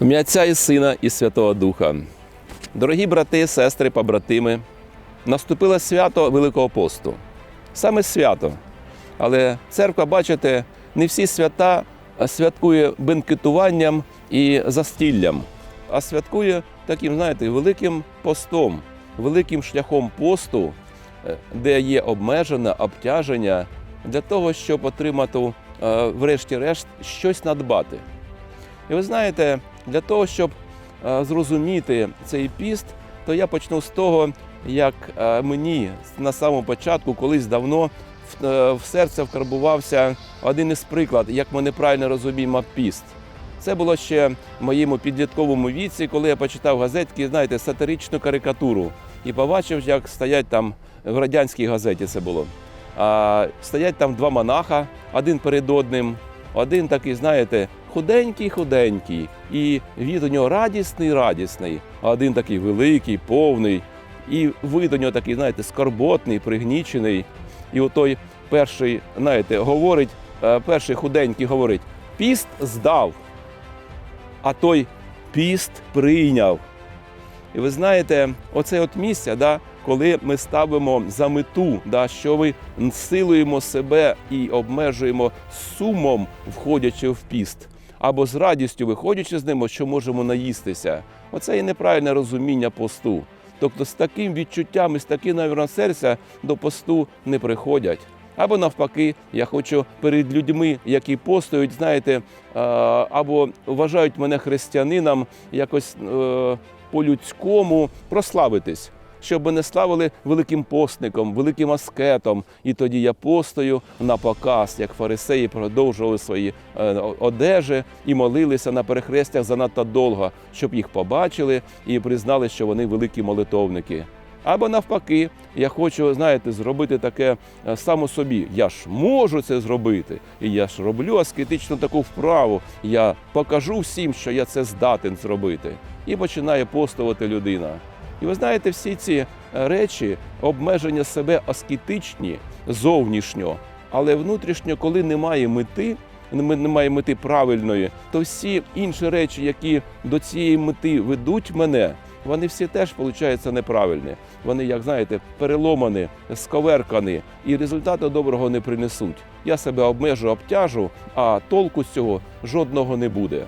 Ім'я Отця і Сина і Святого Духа. Дорогі брати, сестри, побратими, наступило свято Великого посту. Саме свято. Але церква, бачите, не всі свята святкує бенкетуванням і застіллям, а святкує таким, знаєте, великим постом, великим шляхом посту, е, де є обмежене обтяження для того, щоб отримати, е, врешті-решт, щось надбати. І ви знаєте, для того, щоб е, зрозуміти цей піст, то я почну з того, як е, мені на самому початку, колись давно, в, е, серце вкарбувався один із прикладів, як ми неправильно розуміємо піст. Це було ще в моєму підлітковому віці, коли я почитав газетки, знаєте, сатиричну карикатуру і побачив, як стоять там в радянській газеті це було. А, стоять там два монаха, один перед одним, один такий, знаєте, худенький, худенький, і від нього радісний, радісний, а один такий великий, повний, і вид у нього такий, знаєте, скорботний, пригнічений. І отой перший, знаєте, говорить, е, перший худенький говорить: піст здав, а той піст прийняв. І ви знаєте, оце от місце, да, коли ми ставимо за мету, да, що ми силуємо себе і обмежуємо сумом, входячи в піст, або з радістю виходячи з ним, що можемо наїстися. Оце і неправильне розуміння посту. Тобто з таким відчуттям і з таким навірно серця до посту не приходять. Або навпаки, я хочу перед людьми, які постують, знаєте, або вважають мене християнином, якось е, по-людському прославитись, щоб не славили великим постником, великим аскетом. І тоді я постою на показ, як фарисеї продовжували свої е, одежі і молилися на перехрестях занадто довго, щоб їх побачили і признали, що вони великі молитовники. Або навпаки, я хочу, знаєте, зробити таке е, само собі. Я ж можу це зробити, і я ж роблю аскетичну таку вправу. Я покажу всім, що я це здатен зробити. І починає постувати людина. І ви знаєте, всі ці е, речі, обмеження себе аскетичні зовнішньо, але внутрішньо, коли немає мети, нем- немає мети правильної, то всі інші речі, які до цієї мети ведуть мене, вони всі теж, виходить, неправильні. Вони, як знаєте, переломані, сковеркані, і результату доброго не принесуть. Я себе обмежу, обтяжу, а толку з цього жодного не буде.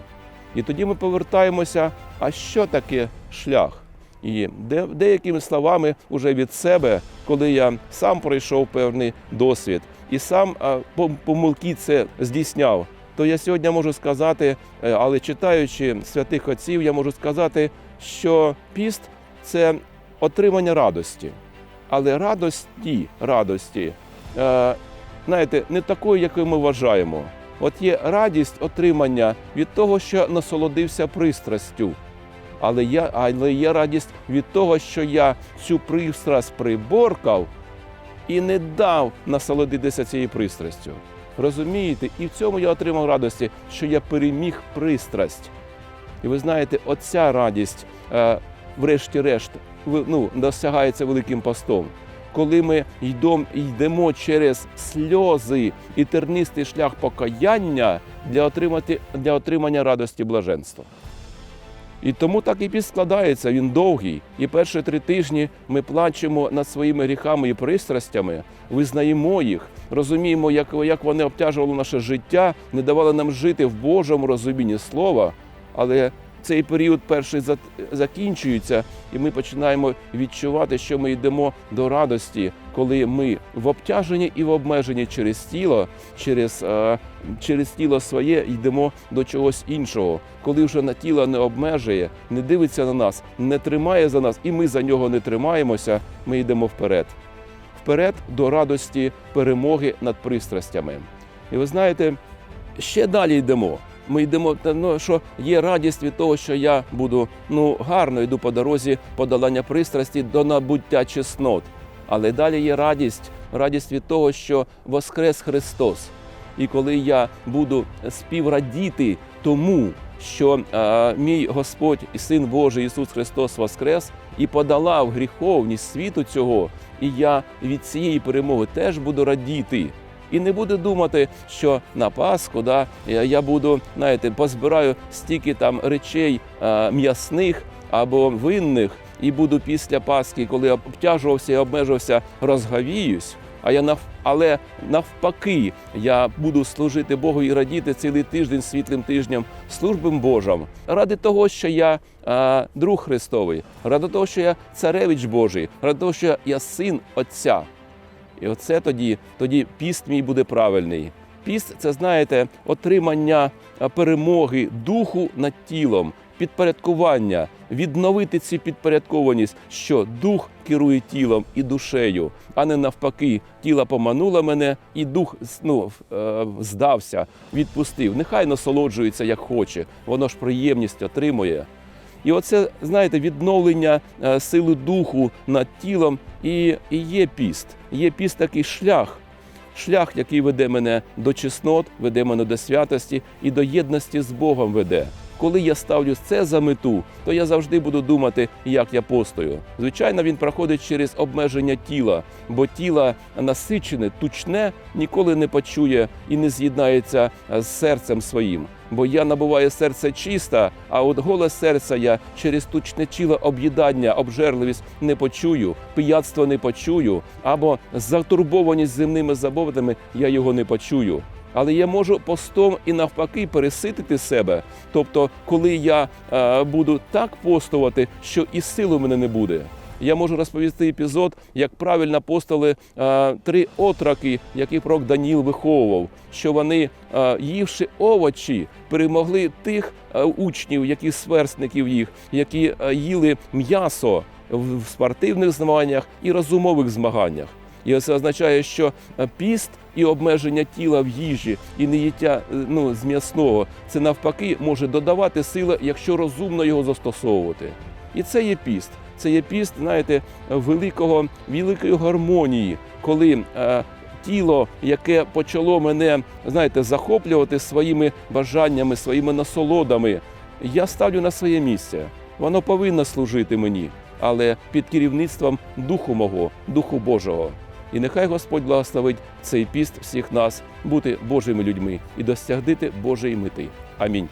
І тоді ми повертаємося, а що таке шлях? І де, деякими словами уже від себе, коли я сам пройшов певний досвід і сам помилки це здійсняв, то я сьогодні можу сказати, е, але читаючи святих отців, я можу сказати, що піст це отримання радості. Але радості, радості, е, знаєте, не такої, якою ми вважаємо. От є радість отримання від того, що насолодився пристрастю. Але є, але є радість від того, що я цю пристрасть приборкав і не дав насолодитися цією пристрастю. Розумієте? І в цьому я отримав радості, що я переміг пристрасть. І ви знаєте, оця радість, е, врешті-решт, ну, досягається великим постом. Коли ми йдемо, йдемо через сльози і тернистий шлях покаяння для, отримати, для отримання радості блаженства. І тому так і піст складається, він довгий. І перші три тижні ми плачемо над своїми гріхами і пристрастями, визнаємо їх, розуміємо, як вони обтяжували наше життя, не давали нам жити в Божому розумінні слова. Але цей період перший закінчується, і ми починаємо відчувати, що ми йдемо до радості, коли ми в обтяженні і в обмеженні через тіло, через, е, через тіло своє йдемо до чогось іншого, коли вже на тіло не обмежує, не дивиться на нас, не тримає за нас, і ми за нього не тримаємося, ми йдемо вперед. Вперед до радості перемоги над пристрастями. І ви знаєте, ще далі йдемо. Ми йдемо, ну, що є радість від того, що я буду ну, гарно йду по дорозі подолання пристрасті до набуття чеснот. Але далі є радість, радість від того, що Воскрес Христос. І коли я буду співрадіти тому, що е, мій Господь і Син Божий Ісус Христос Воскрес і подолав гріховність світу цього, і я від цієї перемоги теж буду радіти. І не буду думати, що на Пасху да, я я буду, знаєте, позбираю стільки там речей е, м'ясних або винних, і буду після Пасхи, коли обтяжувався і обмежився, розгавіюсь. А я нав... але навпаки, я буду служити Богу і радіти цілий тиждень світлим тижнем службам Божим ради того, що я е, друг Христовий, ради того, що я царевич Божий, ради того, що я син Отця. І оце тоді, тоді піст мій буде правильний. Піст це знаєте, отримання перемоги духу над тілом, підпорядкування, відновити цю підпорядкованість, що дух керує тілом і душею, а не навпаки, тіло помануло мене, і дух ну, е, здався, відпустив. Нехай насолоджується як хоче, воно ж приємність отримує. І оце, знаєте, відновлення е, сили духу над тілом і, і є піст. Є піст такий шлях. Шлях, який веде мене до чеснот, веде мене до святості і до єдності з Богом веде. Коли я ставлю це за мету, то я завжди буду думати, як я постою. Звичайно, він проходить через обмеження тіла, бо тіло насичене, тучне, ніколи не почує і не з'єднається з серцем своїм. Бо я набуваю серце чисте, а от голе серця я через тучне тіло об'їдання, обжерливість не почую, пияцтво не почую, або затурбованість земними заботами я його не почую. Але я можу постом і навпаки переситити себе. Тобто, коли я е, буду так постувати, що і сили в мене не буде. Я можу розповісти епізод, як правильно постали е, три отроки, яких пророк Даніл виховував, що вони, е, ївши овочі, перемогли тих е, учнів, які сверстників їх, які е, їли м'ясо в спортивних змаганнях і розумових змаганнях. І це означає, що е, піст і обмеження тіла в їжі, і неїття е, ну, з м'ясного це навпаки може додавати сили, якщо розумно його застосовувати. І це є піст. Це є піст, знаєте, великого, великої гармонії, коли е, тіло, яке почало мене, знаєте, захоплювати своїми бажаннями, своїми насолодами, я ставлю на своє місце. Воно повинно служити мені, але під керівництвом Духу мого, Духу Божого. І нехай Господь благословить цей піст всіх нас бути Божими людьми і досягнути Божої мети. Амінь.